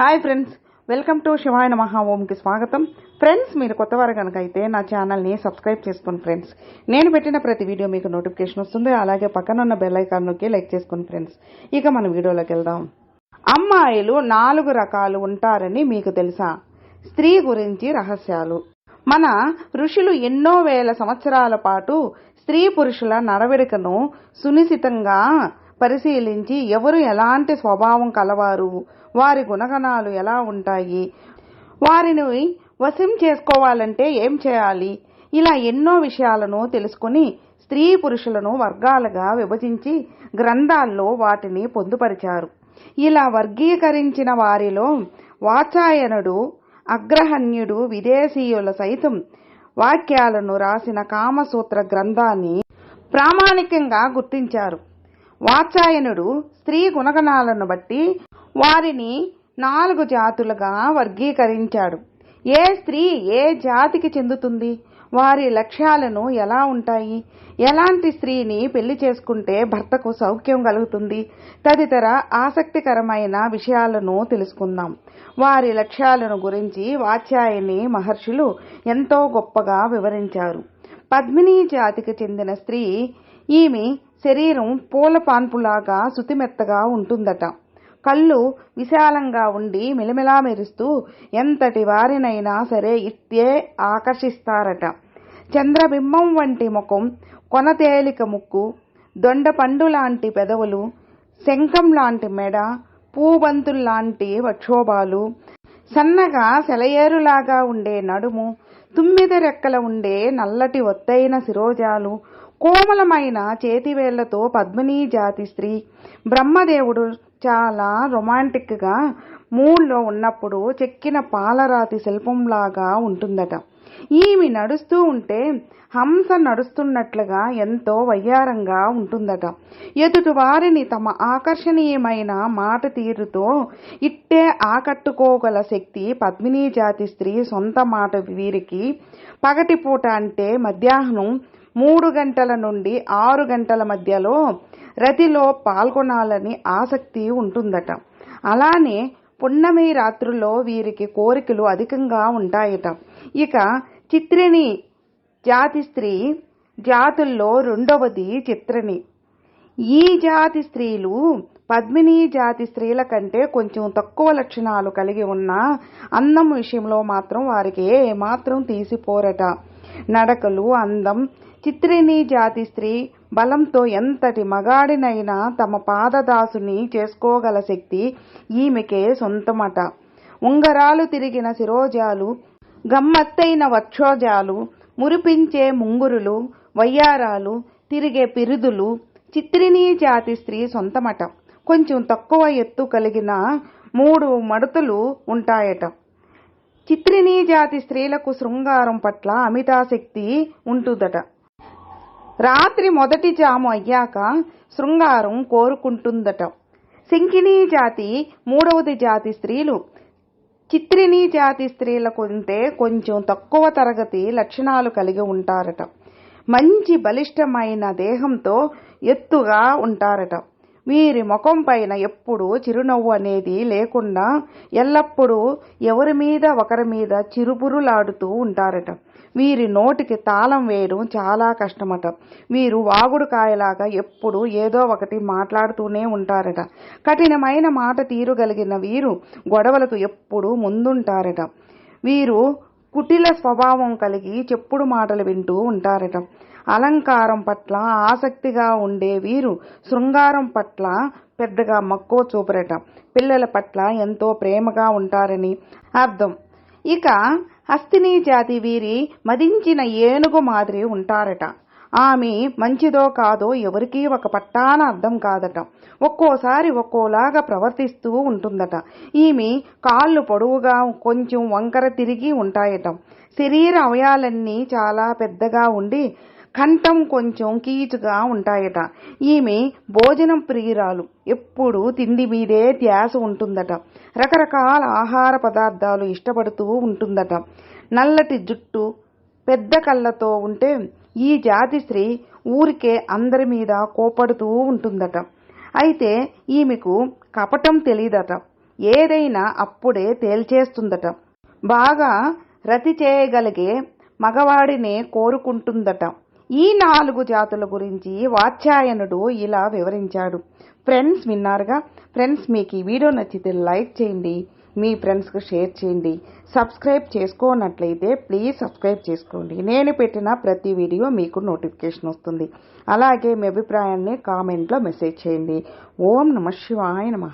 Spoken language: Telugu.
Hi friends welcome to Shivayana మహా ఓంకి స్వాగతం ఫ్రెండ్స్ మీరు కొత్తవారు కనుక అయితే నా ఛానల్ని సబ్స్క్రైబ్ చేసుకోండి ఫ్రెండ్స్ నేను పెట్టిన ప్రతి వీడియో మీకు నోటిఫికేషన్ వస్తుంది. అలాగే పక్కన ఉన్న బెల్ ఐకాన్ నొక్కి లైక్ చేసుకోండి ఫ్రెండ్స్ ఇక మన వీడియోలోకి వెళ్దాం. అమ్మాయిలు నాలుగు రకాలు ఉంటారని మీకు తెలుసా? స్త్రీ గురించి రహస్యాలు. మన ఋషులు ఎన్నో వేల సంవత్సరాల పాటు స్త్రీ పురుషుల నడవడికను సునిశితంగా పరిశీలించి ఎవరు ఎలాంటి స్వభావం కలవారు? వారి గుణగణాలు ఎలా ఉంటాయి? వారిని వశం చేసుకోవాలంటే ఏం చేయాలి? ఇలా ఎన్నో విషయాలను తెలుసుకుని స్త్రీ పురుషులను వర్గాలుగా విభజించి గ్రంథాల్లో వాటిని పొందుపరిచారు. ఇలా వర్గీకరించిన వారిలో వాచాయనుడు అగ్రహణ్యుడు విదేశీయుల సైతం వాక్యాలను రాసిన కామసూత్ర గ్రంథాన్ని ప్రామాణికంగా గుర్తించారు. వాచాయనుడు స్త్రీ గుణగణాలను బట్టి వారిని నాలుగు జాతులుగా వర్గీకరించాడు. ఏ స్త్రీ ఏ జాతికి చెందుతుంది? వారి లక్ష్యాలను ఎలా ఉంటాయి? ఎలాంటి స్త్రీని పెళ్ళి చేసుకుంటే భర్తకు సౌఖ్యం కలుగుతుంది? తదితర ఆసక్తికరమైన విషయాలను తెలుసుకుందాం. వారి లక్ష్యాలను గురించి వాత్యాయని మహర్షులు ఎంతో గొప్పగా వివరించారు. పద్మిని జాతికి చెందిన స్త్రీ ఈమె శరీరం పూల పాన్పులాగా శుతిమెత్తగా ఉంటుందట. కళ్ళు విశాలంగా ఉండి మిలమిలా మెరుస్తూ ఎంతటి వారినైనా సరే ఇట్టే ఆకర్షిస్తారట. చంద్రబింబం వంటి ముఖం కొనతేలిక ముక్కు దొండపండు లాంటి పెదవులు శంఖం లాంటి మెడ పూబంతుల్లాంటి వక్షోభాలు సన్నగా సెలయేరులాగా ఉండే నడుము తుమ్మిద రెక్కల ఉండే నల్లటి ఒత్తైన శిరోజాలు కోమలమైన చేతివేళ్ళతో పద్మినీ జాతి స్త్రీ. బ్రహ్మదేవుడు చాలా రొమాంటిక్గా మూడ్లో ఉన్నప్పుడు చెక్కిన పాలరాతి శిల్పంలాగా ఉంటుందట. ఈమె నడుస్తూ ఉంటే హంస నడుస్తున్నట్లుగా ఎంతో వయ్యారంగా ఉంటుందట. ఎదుటి వారిని తమ ఆకర్షణీయమైన మాట తీరుతో ఇట్టే ఆకట్టుకోగల శక్తి పద్మినీ జాతి స్త్రీ సొంత మాట వీరికి. పగటిపూట అంటే మధ్యాహ్నం మూడు గంటల నుండి ఆరు గంటల మధ్యలో రతిలో పాల్గొనాలని ఆసక్తి ఉంటుందట. అలానే పున్నమి రాత్రుల్లో వీరికి కోరికలు అధికంగా ఉంటాయట. ఇక చిత్రిణి జాతి స్త్రీ జాతుల్లో రెండవది చిత్రిణి. ఈ జాతి స్త్రీలు పద్మిని జాతి స్త్రీల కంటే కొంచెం తక్కువ లక్షణాలు కలిగి ఉన్న అందం విషయంలో మాత్రం వారికి ఏమాత్రం తీసిపోరట. నడకలు అందం చిత్రిని జాతి స్త్రీ బలంతో ఎంతటి మగాడినైనా తమ పాదదాసుని చేసుకోగల శక్తి ఈమెకే సొంతమట. ఉంగరాలు తిరిగిన శిరోజాలు గమ్మత్తైన వక్షోజాలు మురిపించే ముంగురులు వయ్యారాలు తిరిగే పిరుదులు చిత్రిణీ జాతి స్త్రీ సొంతమట. కొంచెం తక్కువ ఎత్తు కలిగిన మూడు మడతలు ఉంటాయట. చిత్రినీ జాతి స్త్రీలకు శృంగారం పట్ల అమితాశక్తి ఉంటుందట. రాత్రి మొదటి జాము అయ్యాక శృంగారం కోరుకుంటుందట. శంకినీ జాతి మూడవది జాతి స్త్రీలు. చిత్రినీ జాతి స్త్రీలకు ఉంటే కొంచెం తక్కువ తరగతి లక్షణాలు కలిగి ఉంటారట. మంచి బలిష్టమైన దేహంతో ఎత్తుగా ఉంటారట. వీరి ముఖం పైన ఎప్పుడు చిరునవ్వు అనేది లేకుండా ఎల్లప్పుడూ ఎవరి మీద ఒకరి మీద చిరుపురులాడుతూ ఉంటారట. వీరి నోటికి తాళం వేయడం చాలా కష్టమట. వీరు వాగుడు కాయలాగా ఎప్పుడు ఏదో ఒకటి మాట్లాడుతూనే ఉంటారట. కఠినమైన మాట తీరుగలిగిన వీరు గొడవలకు ఎప్పుడూ ముందుంటారట. వీరు కుటిల స్వభావం కలిగి చెప్పుడు మాటలు వింటూ ఉంటారట. అలంకారం పట్ల ఆసక్తిగా ఉండే వీరు శృంగారం పట్ల పెద్దగా మక్కువ చూపరట. పిల్లల పట్ల ఎంతో ప్రేమగా ఉంటారని అర్థం. ఇక హస్తిని జాతి వీరి మదించిన ఏనుగు మాదిరి ఉంటారట. ఆమె మంచిదో కాదో ఎవరికీ ఒక పట్టాన అర్థం కాదట. ఒక్కోసారి ఒక్కోలాగా ప్రవర్తిస్తూ ఉంటుందట. ఈమె కాళ్ళు పొడవుగా కొంచెం వంకర తిరిగి ఉంటాయట. శరీర అవయాలన్నీ చాలా పెద్దగా ఉండి కంఠం కొంచెం కీచుగా ఉంటాయట. ఈమె భోజనం ప్రియురాలు. ఎప్పుడు తిండి మీదే ధ్యాస ఉంటుందట. రకరకాల ఆహార పదార్థాలు ఇష్టపడుతూ ఉంటుందట. నల్లటి జుట్టు పెద్ద కళ్ళతో ఉంటే ఈ జాతి స్త్రీ ఊరికే అందరి మీద కోపడుతూ ఉంటుందట. అయితే ఈమెకు కపటం తెలియదట ఏదైనా అప్పుడే తేల్చేస్తుందట. బాగా రతి చేయగలిగే మగవాడినే కోరుకుంటుందట. ఈ నాలుగు జాతుల గురించి వాత్స్యాయనుడు ఇలా వివరించాడు. ఫ్రెండ్స్ విన్నారుగా? ఫ్రెండ్స్ మీకు ఈ వీడియో నచ్చితే లైక్ చేయండి మీ ఫ్రెండ్స్కి షేర్ చేయండి సబ్స్క్రైబ్ చేసుకోనట్లయితే ప్లీజ్ సబ్స్క్రైబ్ చేసుకోండి. నేను పెట్టిన ప్రతి వీడియో మీకు నోటిఫికేషన్ వస్తుంది. అలాగే మీ అభిప్రాయాన్ని కామెంట్లో మెసేజ్ చేయండి. ఓం నమ శివాయ నమ.